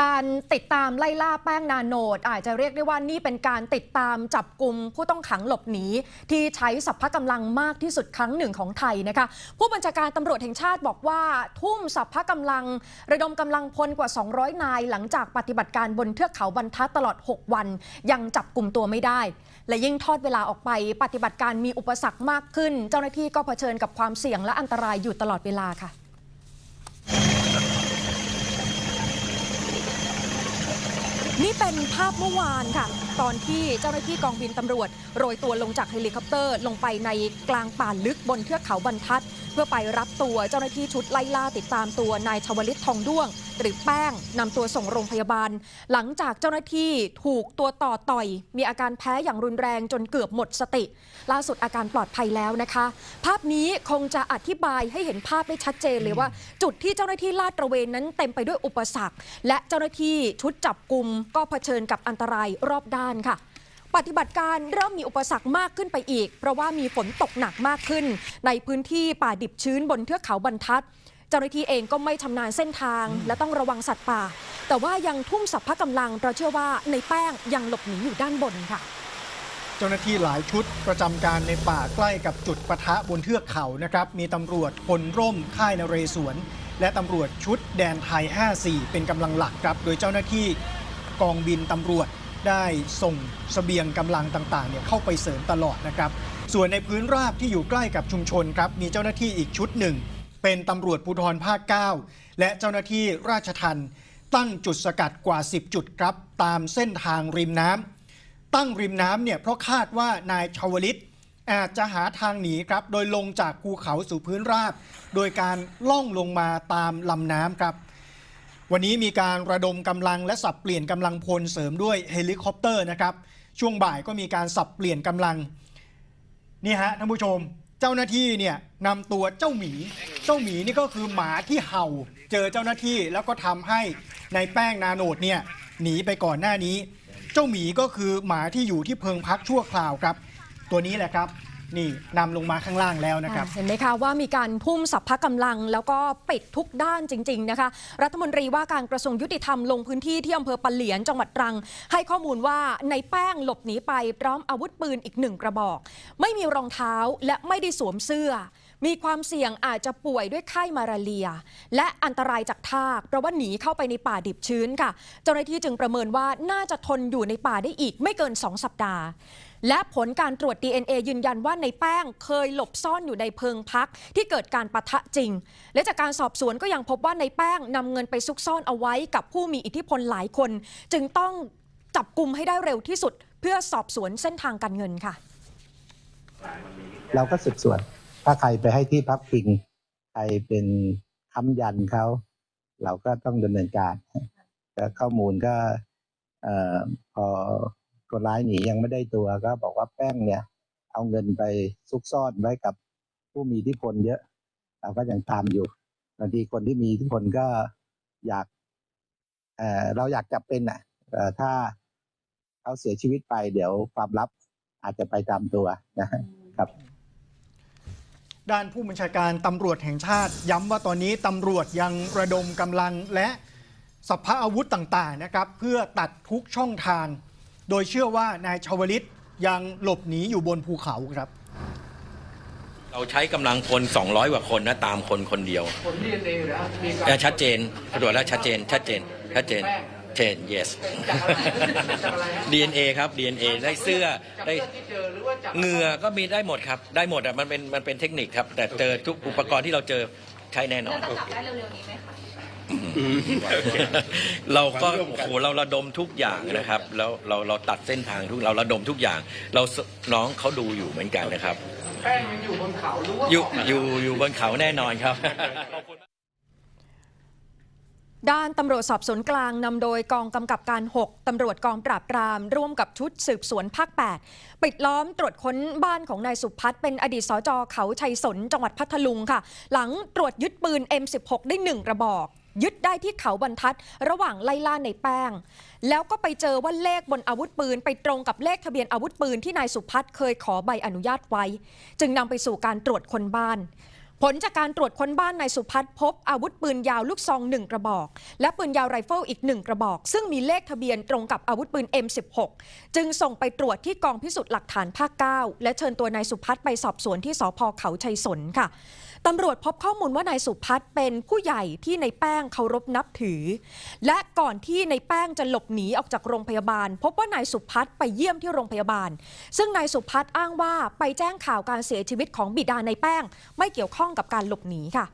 การติดตามไล่ล่าแป้งนาโนด อาจจะเรียกได้ว่านี่เป็นการติดตามจับกลุ่มผู้ต้องขังหลบหนี ที่ใช้สัพพะกำลังมากที่สุดครั้งหนึ่งของไทยนะคะ ผู้บัญชาการตำรวจแห่งชาติบอกว่าทุ่มสัพพะกำลัง ระดมกำลังพลกว่า 200 นาย หลังจากปฏิบัติการบนเทือกเขาบรรทัดตลอด 6 วัน ยังจับกลุ่มตัวไม่ได้ และยิ่งทอดเวลาออกไป ปฏิบัติการมีอุปสรรคมากขึ้น เจ้าหน้าที่ก็เผชิญกับความเสี่ยงและอันตรายอยู่ตลอดเวลาค่ะ นี่เป็นภาพเมื่อวานค่ะ ตอนที่เจ้าหน้าที่กองบินตำรวจ โรยตัวลงจากเฮลิคอปเตอร์ ลงไปในกลางป่าลึกบนเทือกเขาบรรทัด พื่อไปรับตัวเจ้าหน้าที่ชุดไล่ล่าติดตามตัวนายชวลิตทองด้วง หรือแป้งนำตัวส่งโรงพยาบาล หลังจากเจ้าหน้าที่ถูกตัวต่อต่อย มีอาการแพ้อย่างรุนแรงจนเกือบหมดสติ ล่าสุดอาการปลอดภัยแล้วนะคะ ภาพนี้คงจะอธิบายให้เห็นภาพได้ชัดเจนเลยว่า จุดที่เจ้าหน้าที่ลาดตระเวนนั้นเต็มไปด้วยอุปสรรค และเจ้าหน้าที่ชุดจับกลุ่มก็เผชิญกับอันตรายรอบด้านค่ะ ปฏิบัติการเริ่มมีอุปสรรคมากขึ้นไปอีก เพราะว่ามีฝนตกหนักมากขึ้น ในพื้นที่ป่าดิบชื้นบนเทือกเขาบรรทัด เจ้าหน้าที่เองก็ไม่ชำนาญเส้นทาง และต้องระวังสัตว์ป่า แต่ว่ายังทุ่มสัพพะกำลังเราเชื่อว่าในแป้งยังหลบหนีอยู่ด้านบนค่ะเจ้าหน้าที่หลายชุดประจำการในป่าใกล้กับจุดปะทะบนเทือกเขานะครับ มีตำรวจพลร่มค่ายนเรศวร และตำรวจชุดแดนไทย 54 เป็นกำลังหลักครับ โดยเจ้าหน้าที่กองบินตำรวจ ได้ส่งเสบียงกำลังต่างๆเนี่ยเข้าไปเสริมตลอดนะครับ ส่วนในพื้นราบที่อยู่ใกล้กับชุมชนครับมีเจ้าหน้าที่อีกชุดหนึ่ง เป็นตำรวจภูธรภาค 9 และเจ้าหน้าที่ราชทัณฑ์ตั้งจุดสกัดกว่า 10 จุดครับ ตามเส้นทางริมน้ำตั้งริมน้ำเนี่ยเพราะคาดว่านายชาวลิตอาจจะหาทางหนีครับ โดยลงจากภูเขาสู่พื้นราบ โดยการล่องลงมาตามลำน้ำครับ วันนี้มีการระดมกำลังและสับเปลี่ยนกำลังพลเสริมด้วยเฮลิคอปเตอร์นะครับ ช่วงบ่ายก็มีการสับเปลี่ยนกำลังนี่ฮะท่านผู้ชม เจ้าหน้าที่เนี่ยนำตัวเจ้าหมี เจ้าหมีนี่ก็คือหมาที่เห่า เจอเจ้าหน้าที่แล้วก็ทำให้ในแป้งนาโนดเนี่ยหนีไปก่อนหน้านี้ เจ้าหมีก็คือหมาที่อยู่ที่เพิงพักชั่วคราวครับ ตัวนี้แหละครับ นี่นำลงมาข้างล่างแล้วนะครับเห็นไหมคะว่ามีการทุ่มสัพพะกำลัง แล้วก็ปิดทุกด้านจริง ๆนะคะ รัฐมนตรีว่าการกระทรวงยุติธรรมลงพื้นที่ที่อำเภอปะเหลียนจังหวัดตรัง ให้ข้อมูลว่าในแป้งหลบหนีไปพร้อมอาวุธปืนอีกหนึ่งกระบอก ไม่มีรองเท้าและไม่ได้สวมเสื้อ มีความเสี่ยงอาจจะป่วยด้วยไข้มาลาเรีย และอันตรายจากทากเพราะว่าหนีเข้าไปในป่าดิบชื้นค่ะ เจ้าหน้าที่จึงประเมินว่าน่าจะทนอยู่ในป่าได้อีกไม่เกิน 2 สัปดาห์ และผลการตรวจ DNA ยืนยันว่าในแป้งเคยหลบซ่อนอยู่ในเพิงพักที่เกิดการปะทะจริง และจากการสอบสวนก็ยังพบว่าในแป้งนำเงินไปซุกซ่อนเอาไว้กับผู้มีอิทธิพลหลายคน จึงต้องจับกลุ่มให้ได้เร็วที่สุด เพื่อสอบสวนเส้นทางการเงินค่ะ เราก็สืบสวนถ้าใครไปให้ที่พักพิงใครเป็นค้ำยันเขาเราก็ต้องดำเนินการแต่ข้อมูลก็พอ คนร้ายหนียังไม่ได้ตัวก็บอกว่าแป้งเนี่ย เอาเงินไปซุกซ่อนไว้กับผู้มีอิทธิพลเยอะเราก็ยังตามอยู่บางทีคนที่มีอิทธิพลก็อยากเอ่อเราอยากจับเป็นอะเอ่อถ้าเขาเสียชีวิตไปเดี๋ยวความลับอาจจะไปตามตัวนะฮะครับด้านผู้บัญชาการตำรวจแห่งชาติ ย้ำว่าตอนนี้ตำรวจยังระดมกำลังและสัพพะอาวุธต่างๆนะครับ เพื่อตัดทุกช่องทาง โดยเชื่อว่านายชาวลิตยังหลบหนีอยู่บนภูเขาครับ เราใช้กำลังพล200 กว่าคนนะตามคนคนเดียวผลดีเอ็นเอแล้วมีเอ่อชัดเจนตรวจแล้วชัดเจน ชัดเจน ชัดเจนเจน yes จากอะไรจากอะไรฮะ DNA ครับ DNA ได้เสื้อจากได้เสื้อที่เจอหรือว่าจากเหงื่อก็มีได้หมดครับ ได้หมดอะมันเป็นมันเป็นเทคนิคครับ แต่เจอทุกอุปกรณ์ที่เราเจอใช้แน่นอนแล้วจะจับได้เร็วๆนี้ไหมคะ เราก็โอ้โหเราระดมทุกอย่างนะครับ แล้วเราเราตัดเส้นทางทุกเราระดมทุกอย่าง เราสน้องเขาดูอยู่เหมือนกันนะครับแป้งยังอยู่บนเขาหรือว่าอยู่อยู่อยู่บนเขาแน่นอนครับด้านตำรวจสอบสวนกลางนำโดยกองกำกับการ 6 ตำรวจกองปราบปราม ร่วมกับชุดสืบสวนภาค 8 ปิดล้อมตรวจค้นบ้านของนายสุพัฒน์เป็นอดีตสจเขาชัยสนจังหวัดพัทลุงค่ะ หลังตรวจยึดปืน M16 ได้ 1 กระบอก ยึดได้ที่เขาบรรทัด ระหว่างไล่ล่าในแป้ง แล้วก็ไปเจอว่าเลขบนอาวุธปืน ไปตรงกับเลขทะเบียนอาวุธปืนที่นายสุพัฒน์เคยขอใบอนุญาตไว้ จึงนำไปสู่การตรวจคนบ้าน ผลจากการตรวจค้นบ้านนายสุพัฒน์พบอาวุธปืนยาวลูกซองหนึ่งกระบอก และปืนยาวไรเฟิลอีกหนึ่งกระบอก ซึ่งมีเลขทะเบียนตรงกับอาวุธปืน M16 จึงส่งไปตรวจที่กองพิสูจน์หลักฐานภาค 9 และเชิญตัวนายสุพัฒน์ไปสอบสวนที่สพเขาชัยสนค่ะตำรวจพบข้อมูลว่านายสุพัฒน์เป็นผู้ใหญ่ที่ในแป้งเคารพนับถือ และก่อนที่ในแป้งจะหลบหนีออกจากโรงพยาบาล พบว่านายสุพัฒน์ไปเยี่ยมที่โรงพยาบาล ซึ่งนายสุพัฒน์อ้างว่าไปแจ้งข่าวการเสียชีวิตของบิดาในแป้ง ไม่เกี่ยวข้ององกับการหลบหนีค่ะ